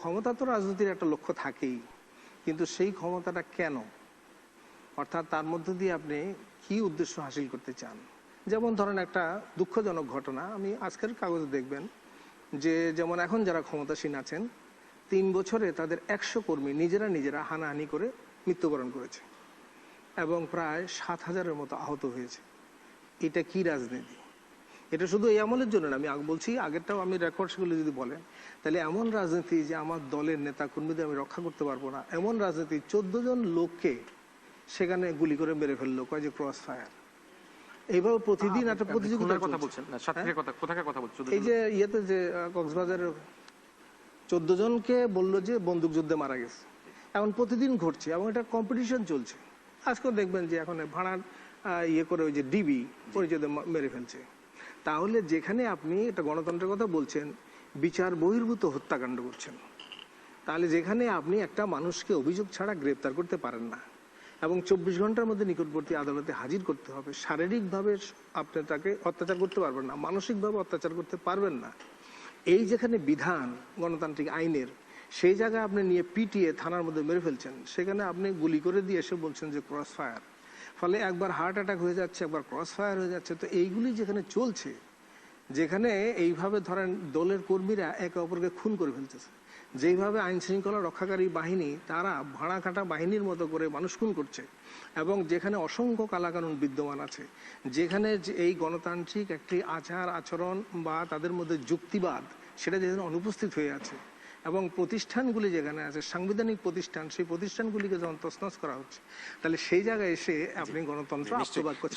ক্ষমতা তো রাজনীতির একটা লক্ষ্য থাকেই, কিন্তু সেই ক্ষমতাটা কেন? অর্থাৎ তার মধ্য দিয়ে আপনি কি উদ্দেশ্য হাসিল করতে চান? যেমন ধরেন একটা দুঃখজনক ঘটনা, আমি আজকের কাগজে দেখবেন যে যেমন এখন যারা ক্ষমতাসীন আছেন, তিন বছরে তাদের একশো কর্মী নিজেরা নিজেরা হানাহানি করে মৃত্যুবরণ করেছে এবং প্রায় সাত হাজারের মতো আহত হয়েছে। এটা কি রাজনীতি? এটা শুধু এই আমলের জন্য না আমি আগে বলছি আগেরটাও আমি রেকর্ডসগুলো যদি বলেন তাহলে এমন রাজনীতি যে আমার দলের নেতা কর্মীদের আমি রক্ষা করতে পারব না এমন রাজনীতি চোদ্দ জন লোককে সেখানে গুলি করে মেরে ফেলল কয় যে ক্রস ফায়ার এইভাবে প্রতিদিন একটা প্রতিযোগিতা কথা বলছেন এই যে ইয়েতে যে কক্সবাজারের চোদ্দ জনকে বলল যে বন্দুক যুদ্ধে মারা গেছে। এখন প্রতিদিন ঘটছে এবং এটা কম্পিটিশন চলছে। আজকেও দেখবেন যে এখন ভাড়া ইয়ে করে ওই যে ডিবি পরিচয় মেরে ফেলছে। তাহলে যেখানে আপনি এটা গণতন্ত্রের কথা বলছেন, বিচার বহির্ভূত হত্যাকাণ্ড করছেন। তাহলে যেখানে আপনি একটা মানুষকে অভিযোগ ছাড়া গ্রেপ্তার করতে পারেন না এবং চব্বিশ ঘণ্টার মধ্যে নিকটবর্তী আদালতে হাজির করতে হবে, শারীরিকভাবে আপনি তাকে অত্যাচার করতে পারবেন না, মানসিকভাবে অত্যাচার করতে পারবেন না। এই যেখানে বিধান গণতান্ত্রিক আইনের, সেই জায়গায় আপনি নিয়ে পিটিয়ে থানার মধ্যে মেরে ফেলছেন, সেখানে আপনি গুলি করে দিয়ে এসে বলছেন যে ক্রস ফায়ার ফলে একবার হার্ট অ্যাটাক হয়ে যাচ্ছে, একবার ক্রস ফায়ার হয়ে যাচ্ছে। তো এইগুলি যেখানে চলছে, যেখানে এইভাবে ধরেন দলের কর্মীরা একে অপরকে খুন করে ফেলতেছে। যেইভাবে আইন শৃঙ্খলা রক্ষাকারী বাহিনী, তারা ভাড়া কাটা বাহিনীর মতো করে মানুষ খুন করছে এবং যেখানে অসংখ্য কালাকানুন বিদ্যমান আছে, যেখানে এই গণতান্ত্রিক একটি আচার আচরণ বা তাদের মধ্যে যুক্তিবাদ, সেটা যেখানে অনুপস্থিত হয়ে আছে এবং প্রতিষ্ঠানগুলি যেখানে আছে সাংবিধানিক প্রতিষ্ঠান সেই প্রতিষ্ঠানগুলিকে যখন তসনস করা হচ্ছে তাহলে সেই জায়গায় এসে আপনি গণতন্ত্র। করছেন